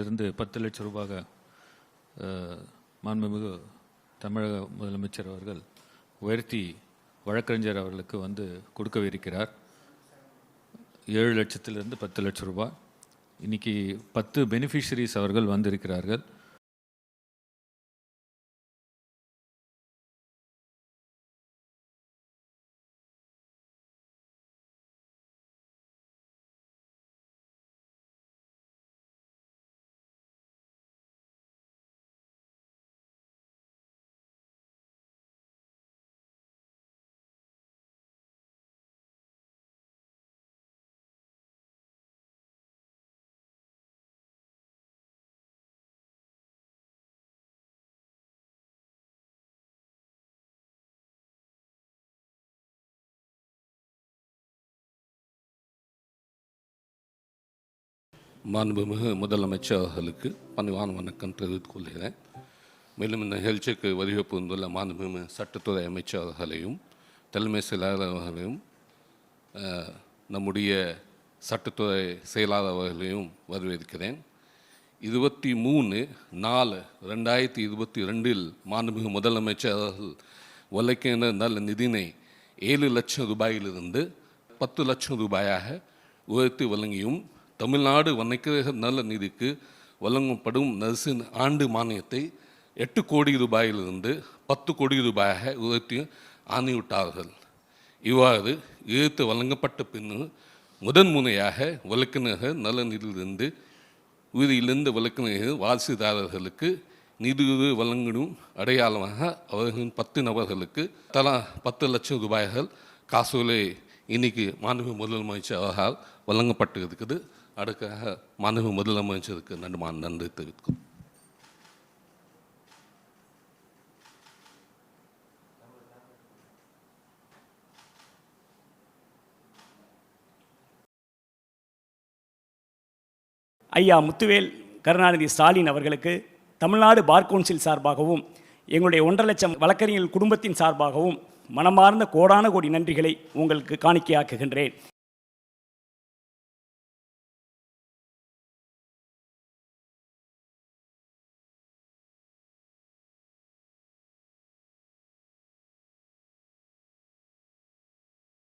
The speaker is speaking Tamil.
இருந்து பத்து லட்சம் ரூபாக மாண்புமிகு தமிழக முதலமைச்சர் அவர்கள் உயர்த்தி வழக்கறிஞர் அவர்களுக்கு வந்து கொடுக்கவிருக்கிறார். ஏழு லட்சத்திலிருந்து பத்து லட்சம் ரூபாய் இன்னைக்கு பத்து பெனிஃபிஷரிஸ் அவர்கள் வந்திருக்கிறார்கள். மாண்புமிகு முதலமைச்சர் அவர்களுக்கு பணிவான வணக்கம் தெரிவித்துக் கொள்கிறேன் மேலும் இந்த நிகழ்ச்சிக்கு வருகை புரிந்துள்ள மாண்புமிகு சட்டத்துறை அமைச்சர் அவர்களையும் தலைமை செயலாளர் அவர்களையும் நம்முடைய சட்டத்துறை செயலாளர் அவர்களையும் வரவேற்கிறேன். இருபத்தி மூணு நாலு ரெண்டாயிரத்தி இருபத்தி ரெண்டில் மாண்புமிகு முதலமைச்சர் அவர்கள் நல்ல நிதினை ஏழு லட்சம் ரூபாயிலிருந்து பத்து லட்சம் ரூபாயாக உயர்த்தி வழங்கியும் தமிழ்நாடு வணிக நல நிதிக்கு வழங்கப்படும் நர்சின் ஆண்டு மானியத்தை எட்டு கோடி ரூபாயிலிருந்து பத்து கோடி ரூபாயாக உயர்த்தி ஆணையிட்டார்கள். இவ்வாறு இழுத்து வழங்கப்பட்ட பின்னர் முதன் முறையாக வழக்கினர்கள் நலனிலிருந்து உயிரிழந்த வழக்கினர்கள் வாரிசுதாரர்களுக்கு நிதியுதவி வழங்கிடும் அடையாளமாக அவர்களின் பத்து நபர்களுக்கு தலா பத்து லட்சம் ரூபாய்கள் காசோலை இன்னைக்கு மாண்பு முதலமைச்சர் அவர்களால் வழங்கப்பட்டு இருக்குது அதுக்காக மாண்பு முதலமைச்சருக்கு நன்றி நன்றி தெரிவிக்கும் ஐயா முத்துவேல் கருணாநிதி ஸ்டாலின் அவர்களுக்கு தமிழ்நாடு பார் கவுன்சில் சார்பாகவும் எங்களுடைய ஒன்றரை லட்சம் வழக்கறிஞர்கள் குடும்பத்தின் சார்பாகவும் மனமார்ந்த கோடான கோடி நன்றிகளை உங்களுக்கு காணிக்கையாக்குகின்றேன்.